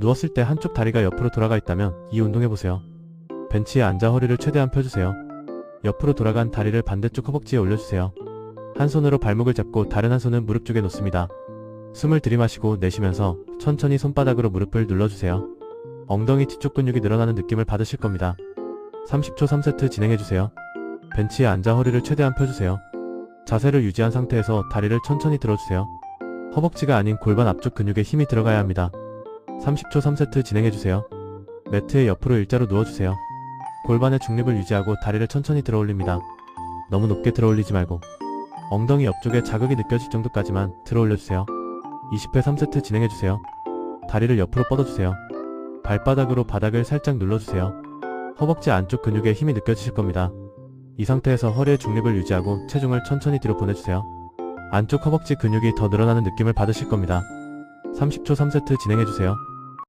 누웠을 때 한쪽 다리가 옆으로 돌아가 있다면 이 운동해보세요. 벤치에 앉아 허리를 최대한 펴주세요. 옆으로 돌아간 다리를 반대쪽 허벅지에 올려주세요. 한 손으로 발목을 잡고 다른 한 손은 무릎 쪽에 놓습니다. 숨을 들이마시고 내쉬면서 천천히 손바닥으로 무릎을 눌러주세요. 엉덩이 뒤쪽 근육이 늘어나는 느낌을 받으실 겁니다. 30초 3세트 진행해주세요. 벤치에 앉아 허리를 최대한 펴주세요. 자세를 유지한 상태에서 다리를 천천히 들어주세요. 허벅지가 아닌 골반 앞쪽 근육에 힘이 들어가야 합니다. 30초 3세트 진행해주세요. 매트에 옆으로 일자로 누워주세요. 골반의 중립을 유지하고 다리를 천천히 들어 올립니다. 너무 높게 들어 올리지 말고 엉덩이 옆쪽에 자극이 느껴질 정도까지만 들어 올려주세요. 20회 3세트 진행해주세요. 다리를 옆으로 뻗어주세요. 발바닥으로 바닥을 살짝 눌러주세요. 허벅지 안쪽 근육에 힘이 느껴지실 겁니다. 이 상태에서 허리의 중립을 유지하고 체중을 천천히 뒤로 보내주세요. 안쪽 허벅지 근육이 더 늘어나는 느낌을 받으실 겁니다. 30초 3세트 진행해주세요.